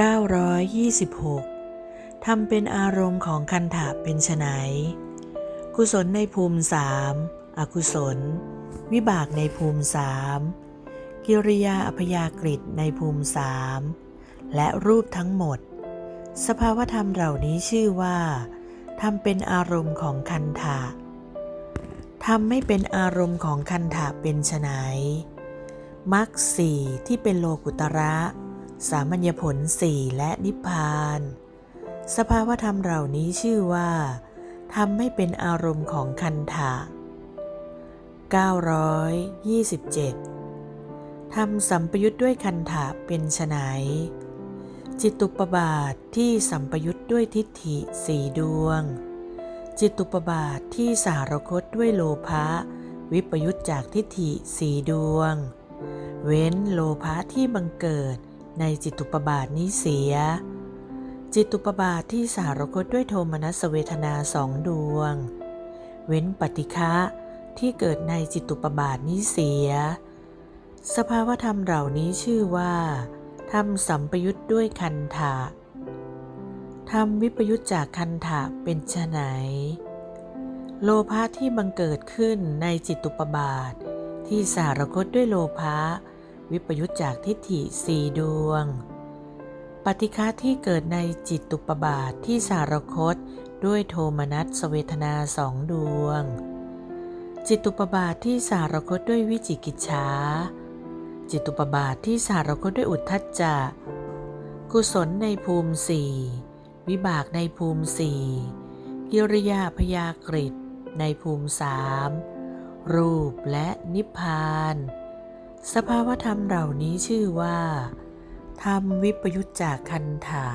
926ทำเป็นอารมณ์ของคันถะเป็นไฉนกุศลในภูมิสามอกุศล วิบากในภูมิสามกิริยาอพยากฤิในภูมิสามและรูปทั้งหมด สภาวธรรมเหล่านี้ชื่อว่าทำเป็นอารมณ์ของคันถะทำไม่เป็นอารมณ์ของคันถะเป็นไฉนมรรคสี่ที่เป็นโลกุตระ สามัญญผลสี่และนิพพาน สภาวธรรมเหล่านี้ชื่อว่าทำไม่เป็นอารมณ์ของคันถะ927ทำสัมปยุทธ์ด้วยคันถะเป็นไฉนจิตตุปบาทที่สัมปยุทธ์ด้วยทิฏฐิสี่ดวง จิตตุปบาทที่สารคตด้วยโลภะวิปยุทธจากทิฏฐิสี่ดวง เว้นโลภะที่บังเกิด ในจิตุปบาทนี้เสีย จิตุปบาทที่สารคตด้วยโทมนัสเวทนาสองดวง เว้นปฏิฆะที่เกิดในจิตุปบาทนี้เสีย สภาวธรรมเหล่านี้ชื่อว่าทำสัมปยุทธ์ด้วยคันถะทำวิปยุทธจากคันถะเป็นไฉนโลภะที่บังเกิดขึ้นในจิตตุปบาท ที่สารคตด้วยโลภะ วิปยุทธจากทิฏฐิสี่ดวง ปฏิฆาที่เกิดในจิตตุปบาทที่สารคตด้วยโทมนัสเวทนาสองดวง จิตตุปบาทที่สารคตด้วยวิจิกิจฉาจิตตุปบาทที่สารคตด้วยอุทธัจจะกุศลในภูมิสี่วิบากในภูมิสี่กิริยาพยากฤิในภูมิสามรูปและนิพพาน สภาวธรรมเหล่านี้ชื่อว่า ธรรมวิปยุตจากคันถะ